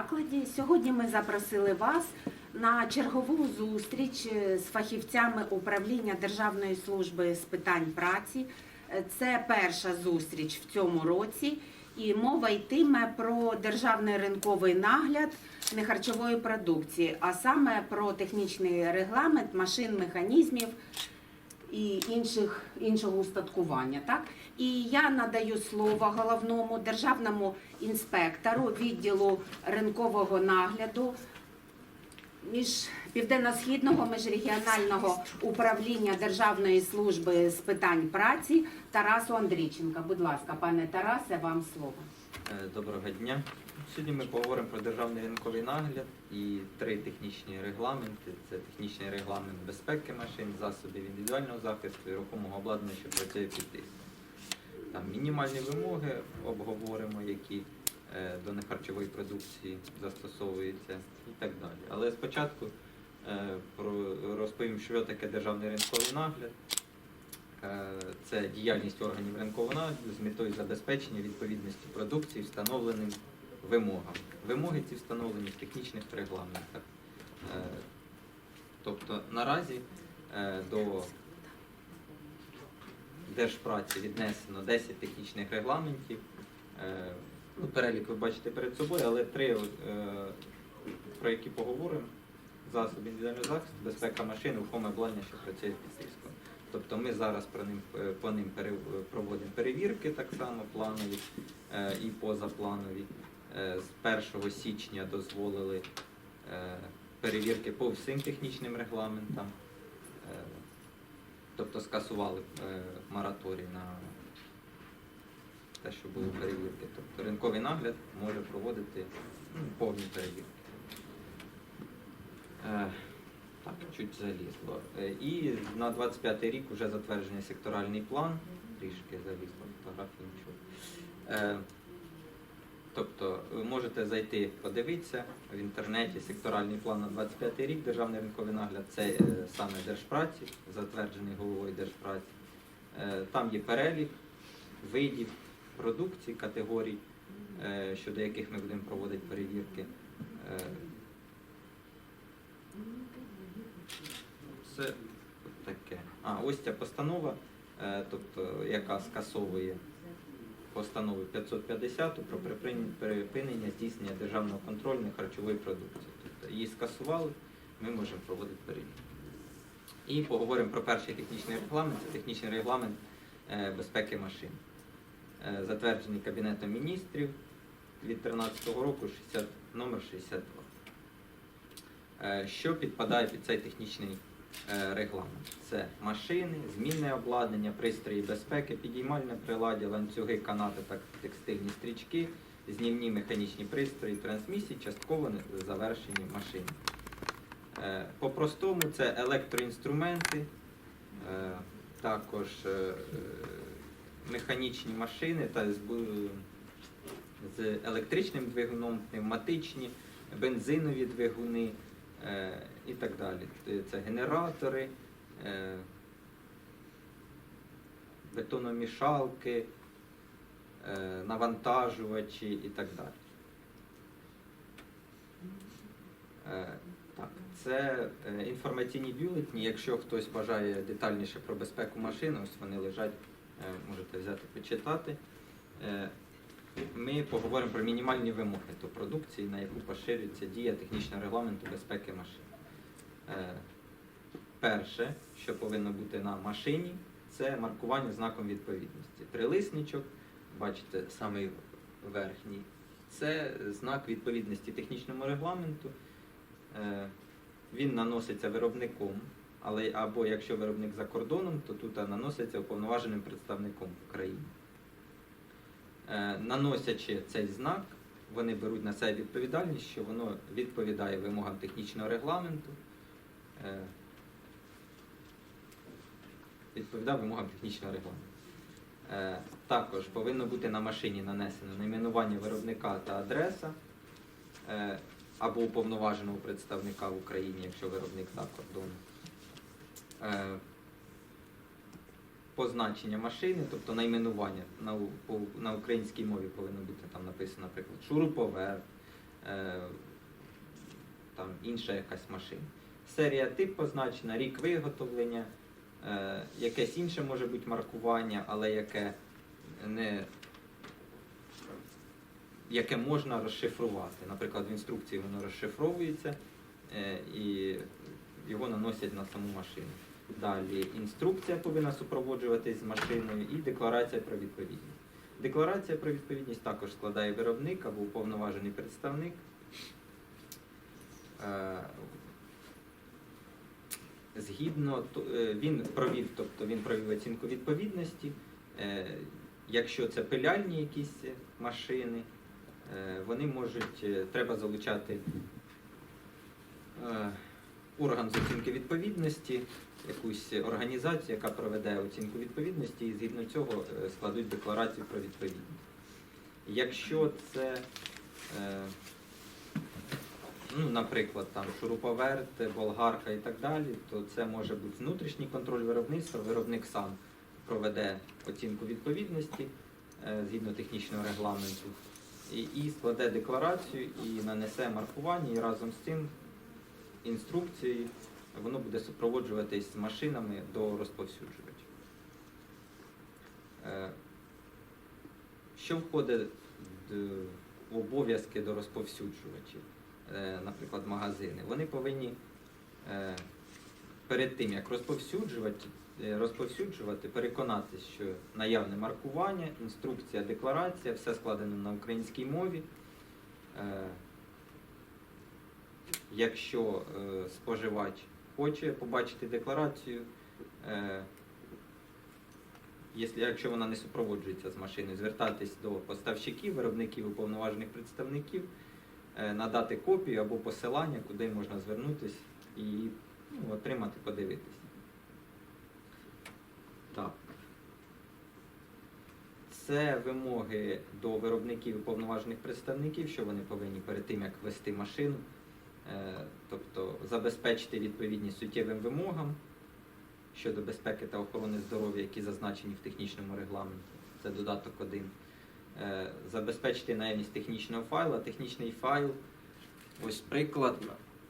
закладі. Сьогодні ми запросили вас на чергову зустріч е, з фахівцями управління Державної служби з питань праці. Е, Це перша зустріч в цьому році, і мова йтиме про державний ринковий нагляд нехарчової продукції, а саме про технічний регламент машин, механізмів і інших іншого устаткування. Так і я надаю слово головному державному інспектору відділу ринкового нагляду між південно-східного міжрегіонального управління Державної служби з питань праці Тарасу Андрійченка. Будь ласка, пане Тарасе, вам слово. Е, Доброго дня. Сьогодні ми поговоримо про державний ринковий нагляд і три технічні регламенти. Це технічний регламент безпеки машин, засобів індивідуального захисту і рухомого обладнання, що працює під тиском. Там мінімальні вимоги обговоримо, які е, до нехарчової продукції застосовуються і так далі. Але спочатку е, розповім, що таке державний ринковий нагляд. Е, Це діяльність органів ринкового нагляду з метою забезпечення відповідності продукції встановленим вимогам. Вимоги ці встановлені в технічних регламентах. Е, Тобто наразі е, до Держпраці віднесено 10 технічних регламентів. Е, ну, Перелік ви бачите перед собою, але три, про які поговоримо. Засоби індивідуального захисту, безпека машин, рухоме обладнання, що працює під тиском. Тобто ми зараз про ним, по ним проводимо перевірки так само планові і позапланові. Е, З 1 січня дозволили е, перевірки по всім технічним регламентам. Е, Тобто скасували мораторій на те, що були перевірки. Тобто ринковий нагляд може проводити ну, повні перевірки. Так, чуть залізло. І на 25 рік вже затверджений секторальний план. Трішки залізло, фотографії нічого. Е, Тобто ви можете зайти, подивитися в інтернеті секторальний план на 25 рік, державний ринковий нагляд, це е, саме Держпраці, затверджений головою Держпраці. Е, Там є перелік видів продукції, категорій, е, щодо яких ми будемо проводити перевірки. Е, Це таке. А, ось ця постанова, е, тобто, яка скасовує постанову 550 про припинення, здійснення державного контролю на харчової продукції. Тобто її скасували, ми можемо проводити перевірки. І поговоримо про перший технічний регламент. Це технічний регламент е, безпеки машин. Е, Затверджений Кабінетом міністрів від 2013 року 60, номер 62. Е, Що підпадає під цей технічний регламент? Це машини, змінне обладнання, пристрої безпеки, підіймальне приладдя, ланцюги, канати та текстильні стрічки, знімні механічні пристрої, трансмісії, частково завершені машини. Е, По-простому це електроінструменти, е, також е, е, механічні машини та з електричним двигуном, пневматичні, бензинові двигуни е, і так далі. Це генератори, е, бетономішалки, е, навантажувачі і так далі. Е, Так, це е, інформаційні бюлетні. Якщо хтось бажає детальніше про безпеку машини, ось вони лежать, е, можете взяти почитати. Е, Ми поговоримо про мінімальні вимоги до продукції, на яку поширюється дія технічного регламенту безпеки машин. Е, Перше, що повинно бути на машині, це маркування знаком відповідності. Трилисничок, бачите, самий верхній, це знак відповідності технічному регламенту. Е, Він наноситься виробником, але або якщо виробник за кордоном, то тут наноситься уповноваженим представником в Україні. Е, Наносячи цей знак, вони беруть на себе відповідальність, що воно відповідає вимогам технічного регламенту, е, відповідає вимогам технічного регламенту. Е, Також повинно бути на машині нанесено найменування виробника та адреса е, або уповноваженого представника в Україні, якщо виробник за кордоном. Е, Позначення машини, тобто найменування на, на українській мові повинно бути там написано, наприклад, шуруповерт, там інша якась машина. Серія тип позначена, рік виготовлення, е, якесь інше може бути маркування, але яке не яке можна розшифрувати. Наприклад, в інструкції воно розшифровується е, і його наносять на саму машину. Далі інструкція повинна супроводжуватись з машиною і декларація про відповідність. Декларація про відповідність також складає виробник або уповноважений представник. Е, Згідно е, він провів, тобто він провів оцінку відповідності. Е, Якщо це пиляльні якісь машини, е, вони можуть, треба залучати орган з оцінки відповідності, якусь організацію, яка проведе оцінку відповідності, і згідно цього складуть декларацію про відповідність. Якщо це, ну, наприклад, там шуруповерт, болгарка і так далі, то це може бути внутрішній контроль виробництва. Виробник сам проведе оцінку відповідності е, згідно технічного регламенту і, і складе декларацію і нанесе маркування, і разом з цим інструкцією воно буде супроводжуватись машинами до розповсюджувачів. Е, Що входить в обов'язки до розповсюджувачів, наприклад, магазини? Вони повинні е, перед тим, як розповсюджувати, е, розповсюджувати, переконатися, що наявне маркування, інструкція, декларація, все складено на українській мові. Е, Якщо е, споживач хоче побачити декларацію, е, якщо, вона не супроводжується з машиною, звертатись до поставщиків, виробників, уповноважених представників, е, надати копію або посилання, куди можна звернутися і ну, отримати, подивитися. Так. Це вимоги до виробників і уповноважених представників, що вони повинні перед тим, як вести машину, е, тобто забезпечити відповідність суттєвим вимогам щодо безпеки та охорони здоров'я, які зазначені в технічному регламенті. Це додаток 1. Е, Забезпечити наявність технічного файла. Технічний файл, ось приклад,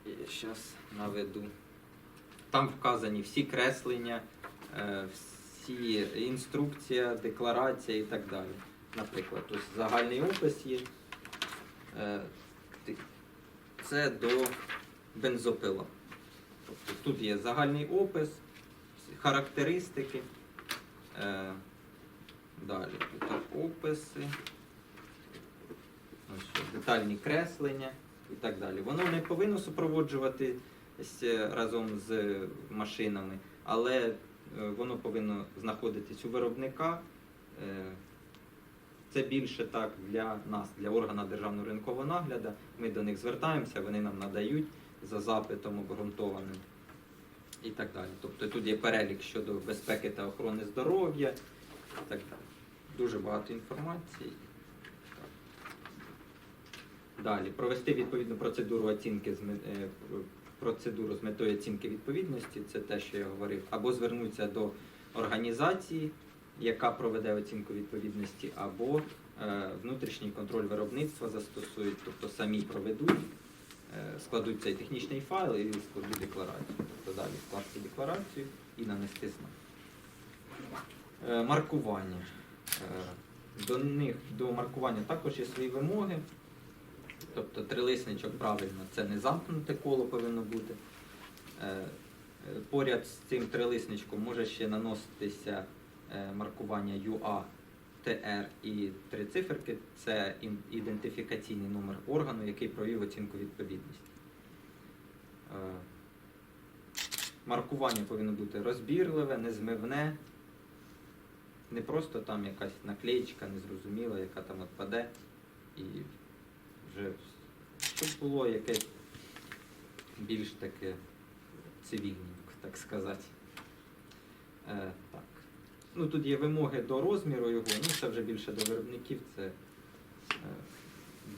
зараз наведу. Там вказані всі креслення, е, всі інструкція, декларація і так далі. Наприклад, ось загальний опис є. Е, Це до бензопила. Тобто тут є загальний опис, характеристики. Далі тут описи, детальні креслення і так далі. Воно не повинно супроводжуватись е, разом з машинами, але е, воно повинно знаходитись у виробника. Е, Це більше так для нас, для органу державного ринкового нагляду. Ми до них звертаємося, вони нам надають за запитом обґрунтованим і так далі. Тобто тут є перелік щодо безпеки та охорони здоров'я так далі. Дуже багато інформації. Далі провести відповідну процедуру оцінки з е, процедуру з метою оцінки відповідності, це те, що я говорив, або звернутися до організації, яка проведе оцінку відповідності, або е, внутрішній контроль виробництва застосують, тобто самі проведуть, е, складуть цей технічний файл і складуть декларацію. Тобто далі скласти декларацію і нанести знак. Е, Маркування. Е, До них до маркування також є свої вимоги. Тобто трилисничок правильно, це не замкнуте коло повинно бути. Е, Поряд з цим трилисничком може ще наноситися маркування UA, TR і три циферки. Це ідентифікаційний номер органу, який провів оцінку відповідності. Маркування повинно бути розбірливе, незмивне, не просто там якась наклеєчка незрозуміла, яка там відпаде, і вже щоб було якесь більш таке цивільненько, так сказати. Е, так. Ну, тут є вимоги до розміру його, ну це вже більше до виробників. Це е,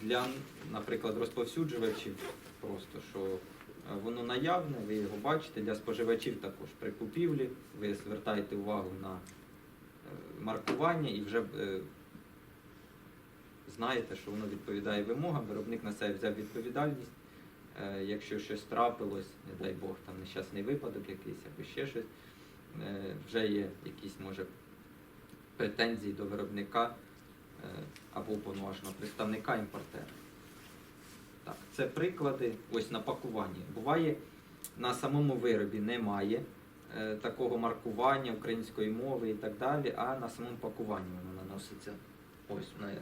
для, наприклад, розповсюджувачів просто, що е, воно наявне, ви його бачите, для споживачів також при купівлі, ви звертаєте увагу на маркування і вже е, знаєте, що воно відповідає вимогам, виробник на себе взяв відповідальність. Е, Якщо щось трапилось, не дай Бог, там нещасний випадок якийсь або ще щось, е, вже є якісь, може, претензії до виробника або уповноваженого представника імпортера. Так, це приклади ось на пакуванні. Буває, на самому виробі немає такого маркування української мови і так далі, а на самому пакуванні воно наноситься. Ось на е,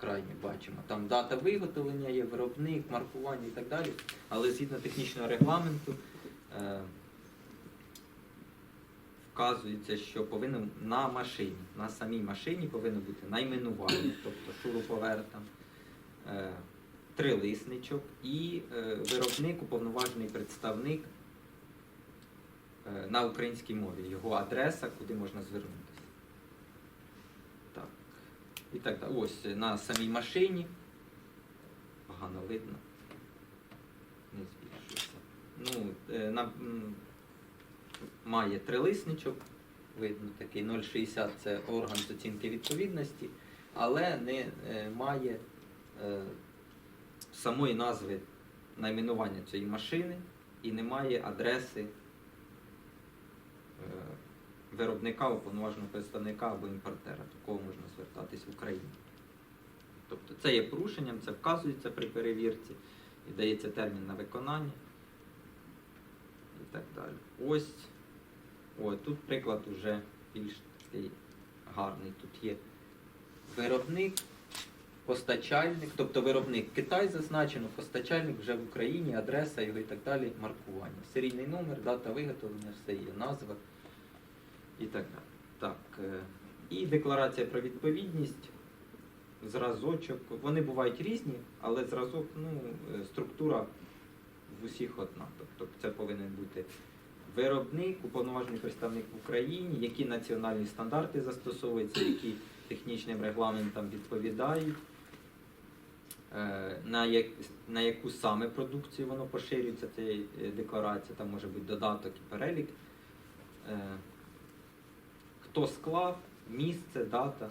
крайні бачимо. Там дата виготовлення є, виробник, маркування і так далі. Але згідно технічного регламенту е, вказується, що повинно на машині, на самій машині повинно бути найменування, тобто шуруповерт, там, е, трилисничок і е, виробник, уповноважений представник е, на українській мові, його адреса, куди можна звернутися. Так. І так далі. Ось е, на самій машині. Погано видно. Не збільшується. Ну, е, на, має трилисничок, видно такий 0,60 це орган з оцінки відповідності, але не е, має е, самої назви найменування цієї машини і немає адреси е, виробника, уповноваженого представника або імпортера, до кого можна звертатись в Україні. Тобто це є порушенням, це вказується при перевірці і дається термін на виконання і так далі. Ось, о, тут приклад уже більш такий гарний. Тут є виробник, постачальник, тобто виробник Китай зазначено, постачальник вже в Україні, адреса його і так далі, маркування. Серійний номер, дата виготовлення, все є, назва і так далі. Так, е, і декларація про відповідність, зразочок. Вони бувають різні, але зразок, ну, е, структура в усіх одна. Тобто це повинен бути виробник, уповноважений представник в Україні, які національні стандарти застосовуються, які технічним регламентам відповідають, е, на, як, на яку саме продукцію воно поширюється, ця е, декларація, там може бути додаток і перелік. Хто склав, місце, дата.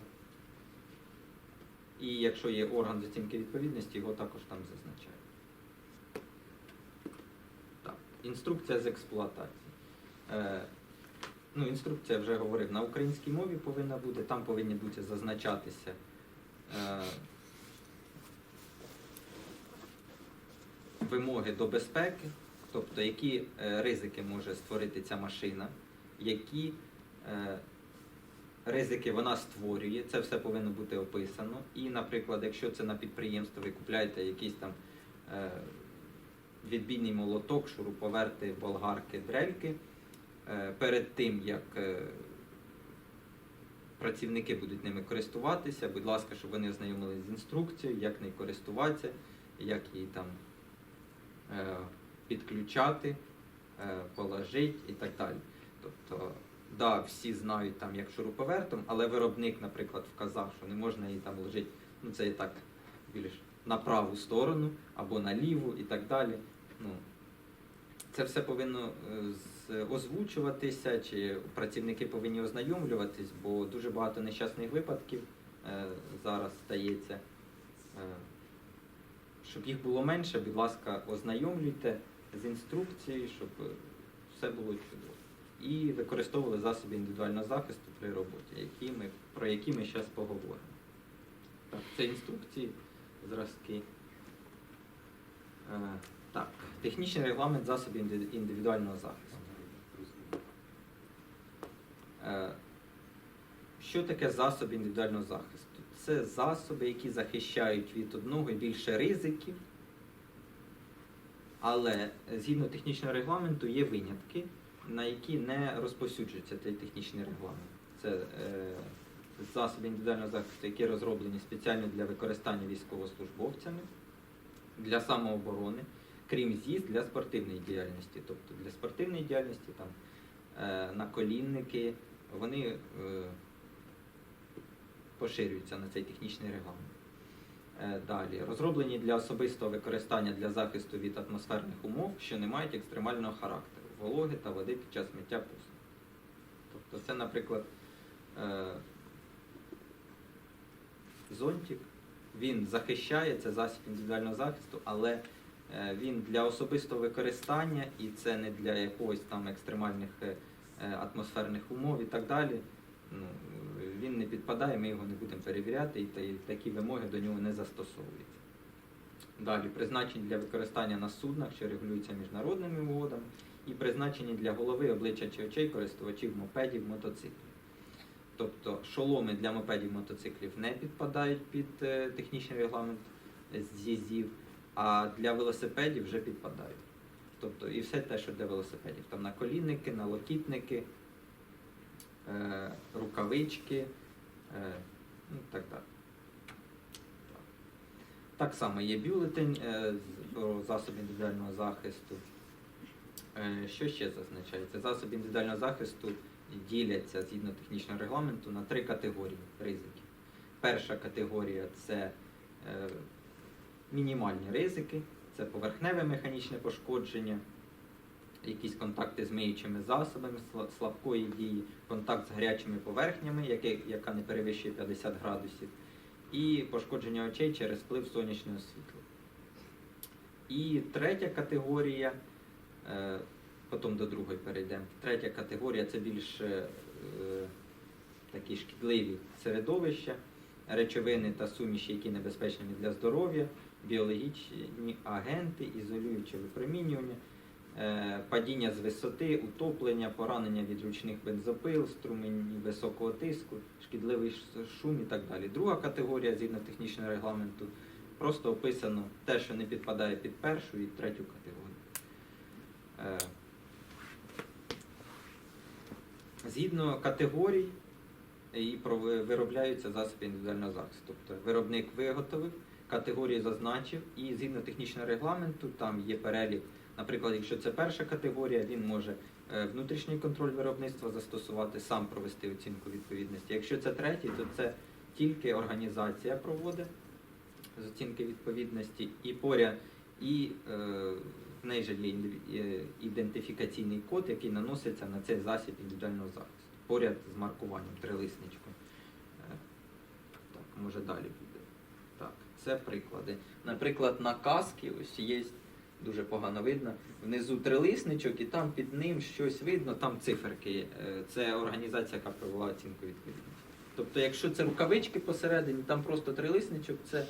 І якщо є орган з оцінки відповідності, його також там зазначають. Так, інструкція з експлуатації. Е, ну, інструкція вже говорив, на українській мові повинна бути, там повинні бути зазначатися. Е, вимоги до безпеки, тобто які е, ризики може створити ця машина, які е, ризики вона створює, це все повинно бути описано. І, наприклад, якщо це на підприємство, ви купляєте якийсь там е, відбійний молоток, шуруповерти, болгарки, дрельки, е, перед тим як е, працівники будуть ними користуватися, будь ласка, щоб вони ознайомилися з інструкцією, як нею користуватися, як її там е, підключати, е, положити і так далі. Тобто, да, всі знають там як шуруповертом, але виробник, наприклад, вказав, що не можна її там ложити, ну це і так більш на праву сторону або на ліву і так далі. Ну, це все повинно е, озвучуватися, чи працівники повинні ознайомлюватись, бо дуже багато нещасних випадків е, зараз стається. Е, щоб їх було менше, будь ласка, ознайомлюйте з інструкцією, щоб е, все було чудово. І використовували засоби індивідуального захисту при роботі, які ми, про які ми зараз поговоримо. Так, це інструкції, зразки. Е, так, технічний регламент засобів індивідуального захисту. Е, що таке засоби індивідуального захисту? Це засоби, які захищають від одного і більше ризиків, але згідно технічного регламенту є винятки, на які не розповсюджується цей технічний регламент. Це е, засоби індивідуального захисту, які розроблені спеціально для використання військовослужбовцями, для самооборони, крім ЗІС для спортивної діяльності. Тобто для спортивної діяльності там е, наколінники, вони е, поширюються на цей технічний регламент. Е, Далі розроблені для особистого використання для захисту від атмосферних умов, що не мають екстремального характеру, вологи та води під час миття посуду. Тобто це, наприклад, е, зонтик він захищає, це засіб індивідуального захисту, але е, він для особистого використання і це не для якогось там екстремальних е, атмосферних умов і так далі. Ну, він не підпадає, ми його не будемо перевіряти, і такі вимоги до нього не застосовуються. Далі, призначені для використання на суднах, що регулюються міжнародними угодами, і призначені для голови, обличчя чи очей користувачів мопедів, мотоциклів. Тобто шоломи для мопедів мотоциклів не підпадають під е, технічний регламент з'їздів, а для велосипедів вже підпадають. Тобто і все те, що для велосипедів. Там наколінники, налокітники, е, рукавички, е, ну так далі. Так само є бюлетень е, з- засоби індивідуального захисту. Е, Що ще зазначається? Засоби індивідуального захисту діляться згідно технічного регламенту на три категорії ризиків. Перша категорія це е, мінімальні ризики, це поверхневе механічне пошкодження, якісь контакти з миючими засобами слабкої дії, контакт з гарячими поверхнями, яка не перевищує 50 градусів, і пошкодження очей через вплив сонячного світла. І третя категорія, потім до другої перейдемо. Третя категорія це більш е, е, такі шкідливі середовища, речовини та суміші, які небезпечні для здоров'я, біологічні агенти, ізолююче випромінювання, е, падіння з висоти, утоплення, поранення від ручних бензопил, струмені високого тиску, шкідливий шум і так далі. Друга категорія, згідно технічного регламенту, просто описано те, що не підпадає під першу і третю категорію. Е, Згідно категорій і виробляються засоби індивідуального захисту. Тобто виробник виготовив, категорії зазначив, і згідно технічного регламенту там є перелік. Наприклад, якщо це перша категорія, він може е, внутрішній контроль виробництва застосувати, сам провести оцінку відповідності. Якщо це третій, то це тільки організація проводить з оцінки відповідності і поряд, і е, індиві- е, ідентифікаційний код, який наноситься на цей засіб індивідуального захисту, поряд з маркуванням трилисничком. Е, Так, може далі буде. Так, це приклади. Наприклад, на каски ось є дуже погано видно. Внизу трилисничок, і там під ним щось видно, там циферки. Е, Це організація, яка провела оцінку відповідності. Тобто, якщо це рукавички посередині, там просто трилисничок, це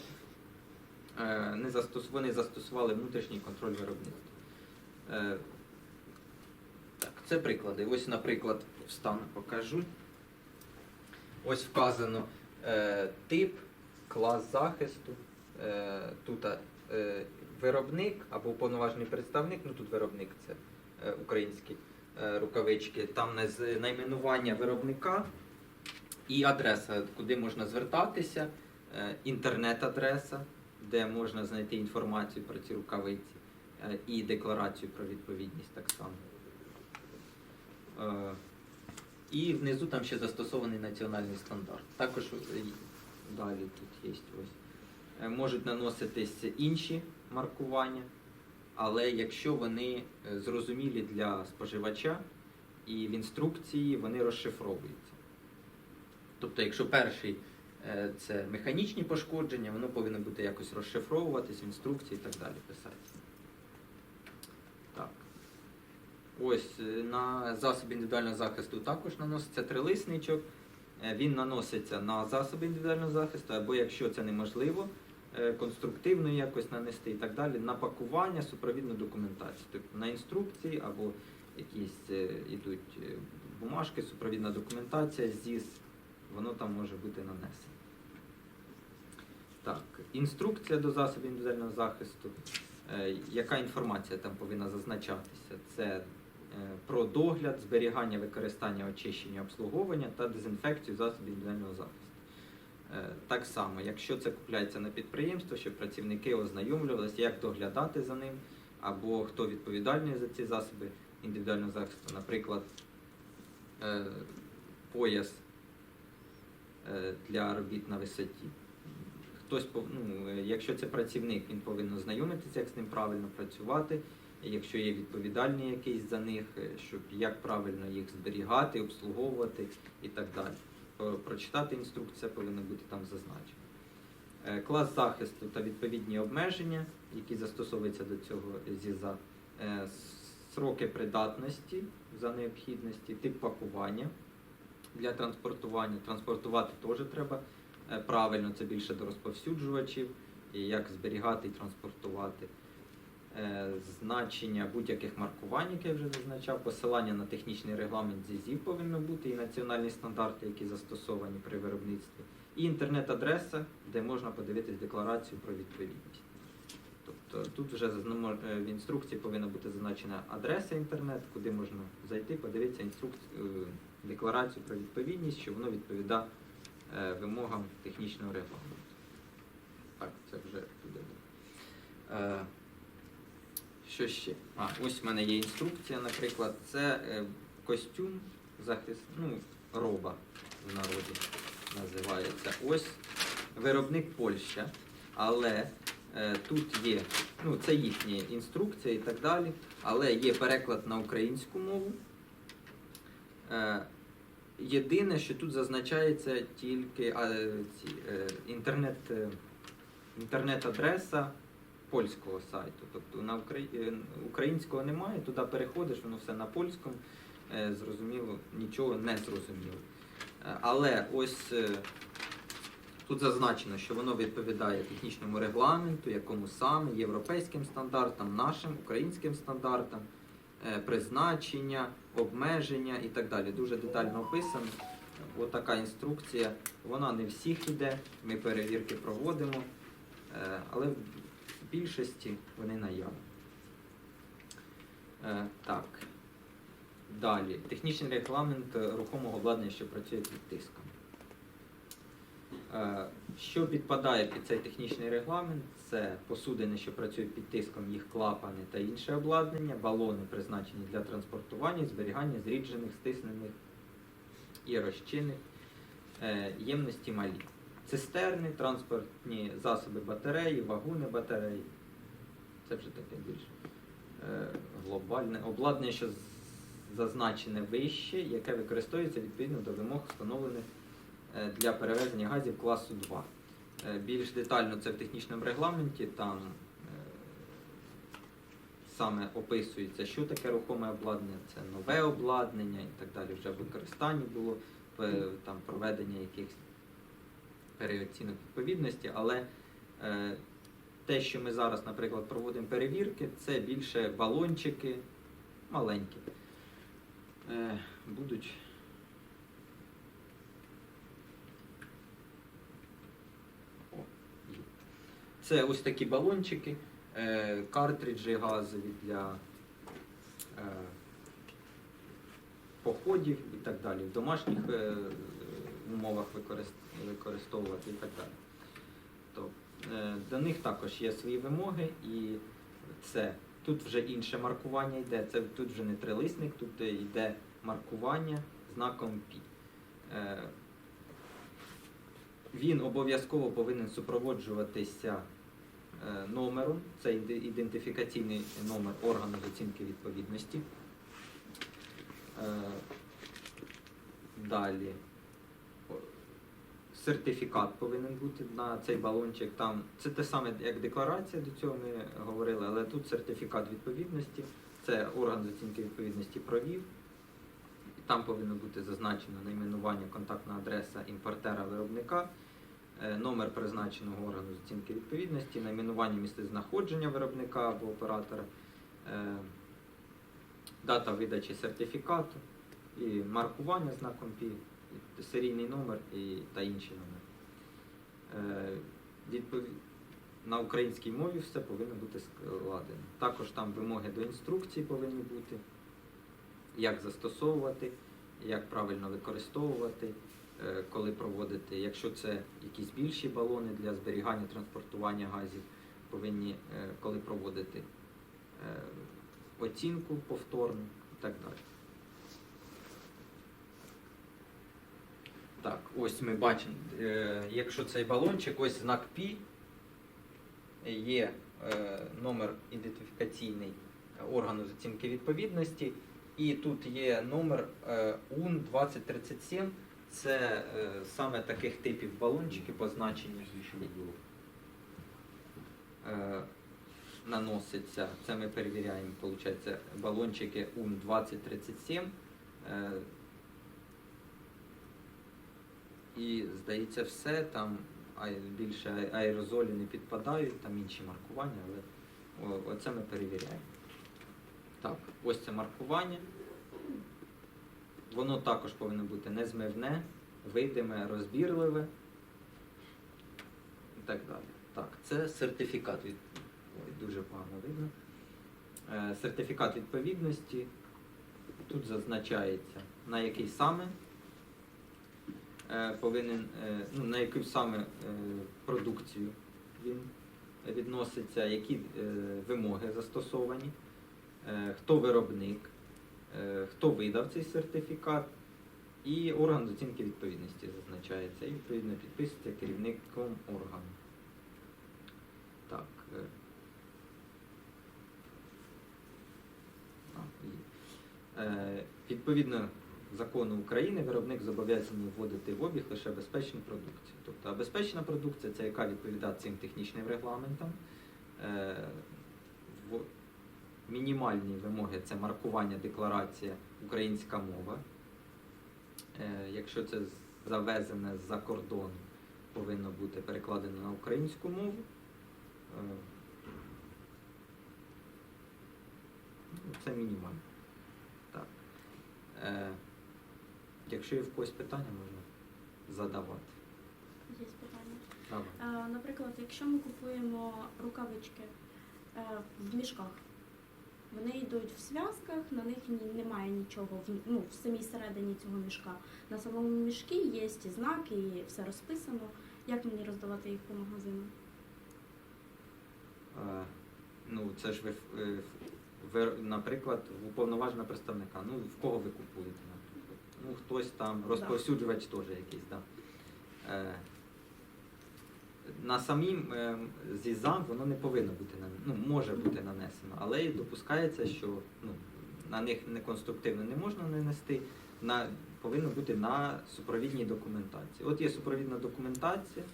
не застос... вони застосували внутрішній контроль виробництва. Е, Так, це приклади. Ось, наприклад, встану, покажу. Ось вказано е, тип, клас захисту. Е, тут е, виробник або уповноважений представник, ну тут виробник це е, українські е, рукавички, там найменування виробника і адреса, куди можна звертатися, е, інтернет-адреса, де можна знайти інформацію про ці рукавиці, е, і декларацію про відповідність так само. Е, І внизу там ще застосований національний стандарт. Також е, далі тут є ось. Можуть наноситись інші маркування, але якщо вони зрозумілі для споживача і в інструкції вони розшифровуються. Тобто, якщо перший це механічні пошкодження, воно повинно бути якось розшифровуватись інструкції і так далі писатися. Так. Ось е, на засоби індивідуального захисту також наноситься трилисничок. Е, Він наноситься на засоби індивідуального захисту, або якщо це неможливо, е, конструктивно якось нанести і так далі, на пакування, супровідну документацію. Тобто на інструкції або якісь е, ідуть е, бумажки, супровідна документація, ЗІС, воно там може бути нанесено. Так, інструкція до засобів індивідуального захисту. Е, Яка інформація там повинна зазначатися? Це е, про догляд, зберігання, використання, очищення, обслуговування та дезінфекцію засобів індивідуального захисту. Е, Так само, якщо це купляється на підприємство, щоб працівники ознайомлювалися, як доглядати за ним, або хто відповідальний за ці засоби індивідуального захисту, наприклад, пояс для робіт на висоті. Хтось ну, е, якщо це працівник, він повинен знайомитися, як з ним правильно працювати. Якщо є відповідальні якийсь за них, е, щоб як правильно їх зберігати, обслуговувати і так далі. Прочитати інструкція повинна бути там зазначена. Е, Клас захисту та відповідні обмеження, які застосовуються до цього ЗІЗа, сроки придатності за необхідності, тип пакування для транспортування. Транспортувати теж треба правильно, це більше до розповсюджувачів, і як зберігати і транспортувати. Е, Значення будь-яких маркувань, яке я вже зазначав, посилання на технічний регламент ЗІЗів повинно бути і національні стандарти, які застосовані при виробництві, і інтернет-адреса, де можна подивитись декларацію про відповідність. Тобто тут вже е, в інструкції повинна бути зазначена адреса інтернет, куди можна зайти, подивитися інструкцію, декларацію про відповідність, що воно відповідає е, вимогам технічного регламенту. Так, це вже туди. Е, Що ще? А, ось в мене є інструкція, наприклад, це е, костюм захист, ну, роба в народі називається. Ось виробник Польща, але е, тут є, ну це їхня інструкція і так далі, але є переклад на українську мову. Е, єдине, що тут зазначається тільки а, ці, е, інтернет, е, інтернет-адреса польського сайту. Тобто на Украї... е, українського немає, туди переходиш, воно все на польському. Е, Зрозуміло, нічого не зрозуміло. Е, Але ось е, тут зазначено, що воно відповідає технічному регламенту, якому саме, європейським стандартам, нашим українським стандартам, призначення, обмеження і так далі. Дуже детально описано. Отака інструкція. Вона не всіх іде, ми перевірки проводимо, е, але в більшості вони наявні. Е, Так. Далі. Технічний регламент е, рухомого обладнання, що працює під тиском. Е, Що підпадає під цей технічний регламент? Це посудини, що працюють під тиском, їх клапани та інше обладнання, балони, призначені для транспортування, зберігання зріджених, стиснених і розчинних е, ємності малі. Цистерни, транспортні засоби батареї, вагони батареї. Це вже таке більш е, глобальне обладнання, що зазначене вище, яке використовується відповідно до вимог, встановлених для перевезення газів класу 2. Е, Більш детально це в технічному регламенті, там е, саме описується, що таке рухоме обладнання, це нове обладнання і так далі. Вже в використанні було е, там проведення якихось переоцінок відповідності, але е, те, що ми зараз, наприклад, проводимо перевірки, це більше балончики маленькі. Е, будуть О, є. Це ось такі балончики, е, картриджі газові для е, походів і так далі. В домашніх е, умовах використовувати і так далі. То, до них також є свої вимоги, і це тут вже інше маркування йде. Це тут вже не трилисник, тут йде маркування знаком Пі. Він обов'язково повинен супроводжуватися е, номером, це ідентифікаційний номер органу з оцінки відповідності. Е, Далі. Сертифікат повинен бути на цей балончик. Там це те саме, як декларація, до цього ми говорили, але тут сертифікат відповідності. Це орган з оцінки відповідності провів. Там повинно бути зазначено найменування, контактна адреса імпортера виробника, е, номер призначеного органу з оцінки відповідності, найменування місцезнаходження виробника або оператора, е, дата видачі сертифікату і маркування знаком ПІ, серійний номер і, та інші номери. Е, відпов- На українській мові все повинно бути складено. Також там вимоги до інструкції повинні бути, як застосовувати, як правильно використовувати, е, коли проводити. Якщо це якісь більші балони для зберігання, транспортування газів, повинні е, коли проводити е, оцінку повторну і так далі. Так, ось ми бачимо, е, якщо цей балончик, ось знак Пі, є е, номер ідентифікаційний органу з оцінки відповідності, і тут є номер е, УН 2037. Це е, саме таких типів балончики позначені. е, наноситься, це ми перевіряємо, виходить, балончики УМ 2037. Е, і здається, все там більше аерозолі не підпадають, там інші маркування, але оце ми перевіряємо. Так, ось це маркування. Воно також повинно бути незмивне, видиме, розбірливе і так далі. Так, це сертифікат від Ой, дуже погано видно. Е, Сертифікат відповідності. Тут зазначається, на який саме е, повинен, е, ну, на яку саме е, продукцію він відноситься, які е, вимоги застосовані, е, хто виробник, хто видав цей сертифікат, і орган з оцінки відповідності зазначається і відповідно підписується керівником органу. Так. е. Е, Відповідно закону України виробник зобов'язаний вводити в обіг лише безпечну продукцію. Тобто, безпечна продукція це яка відповідає цим технічним регламентам. Мінімальні вимоги це маркування, декларація, українська мова. Е, Якщо це завезене з-за кордону, повинно бути перекладено на українську мову. Е, ну, Це мінімально. Так. Е, Якщо є в когось питання, можна задавати. Є питання. Давай. Наприклад, якщо ми купуємо рукавички в мішках, вони йдуть в зв'язках, на них немає нічого в, ну, в самій середині цього мішка. На самому мішкі є і знаки, і все розписано. Як мені роздавати їх по магазину? Е, Ну, це ж ви, е, ви, наприклад, уповноважена представника. Ну, в кого ви купуєте, наприклад? Ну, хтось там, розповсюджувач теж якийсь, так. Да. На самім е, зізам воно не повинно бути ну, може бути нанесено, але допускається, що ну, на них неконструктивно не можна нанести, на, повинно бути на супровідній документації. От є супровідна документація,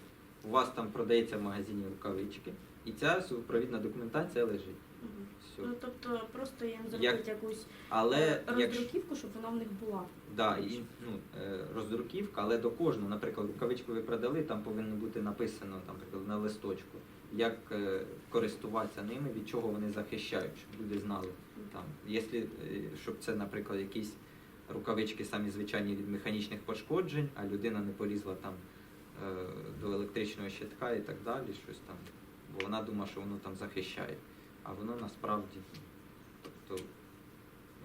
у вас там продається в магазині рукавички, і ця супровідна документація лежить. Все. Ну, тобто просто їм Як- зробити якусь Але е, якщо роздруківку, щоб вона в них була. Да, і, ну, е, роздруківка, але до кожного, наприклад, рукавичку ви продали, там повинно бути написано, там, наприклад, на листочку, як е, користуватися ними, від чого вони захищають, щоб люди знали. Там, якщо, е, щоб це, наприклад, якісь рукавички самі звичайні від механічних пошкоджень, а людина не полізла там е, до електричного щитка і так далі, щось там, бо вона думає, що воно там захищає. А воно насправді, тобто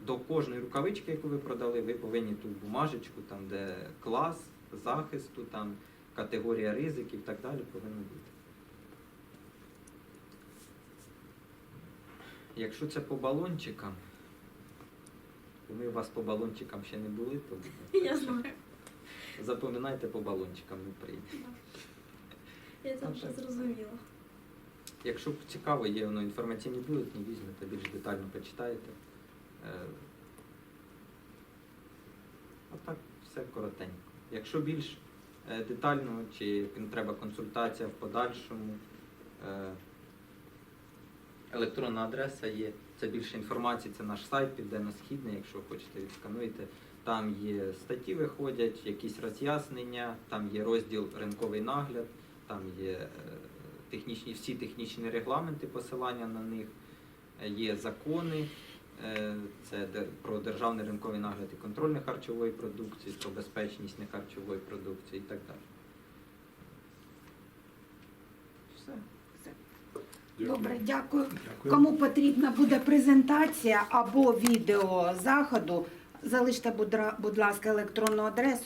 до кожної рукавички, яку ви продали, ви повинні ту бумажечку, там, де клас захисту, там, категорія ризиків і так далі повинно бути. Якщо це по балончикам, то ми у вас по балончикам ще не були, то Я знаю. запам'ятайте по балончикам не прийде. Я це вже зрозуміла. Якщо цікаво, є воно інформаційні бюлетні, візьмете, більш детально почитаєте. Е, А так, все коротенько. Якщо більш е, детально чи треба консультація в подальшому, е, електронна адреса є. Це більше інформації, це наш сайт Південно-Східний, якщо хочете відскануєте. Там є статті виходять, якісь роз'яснення, там є розділ ринковий нагляд, там є технічні, всі технічні регламенти, посилання на них, е, є закони, е, це про державний ринковий нагляд і контроль нехарчової продукції, про безпечність нехарчової продукції і так далі. Все. Добре, дякую. Дякую. Кому потрібна буде презентація або відео заходу, залиште, будь ласка, електронну адресу.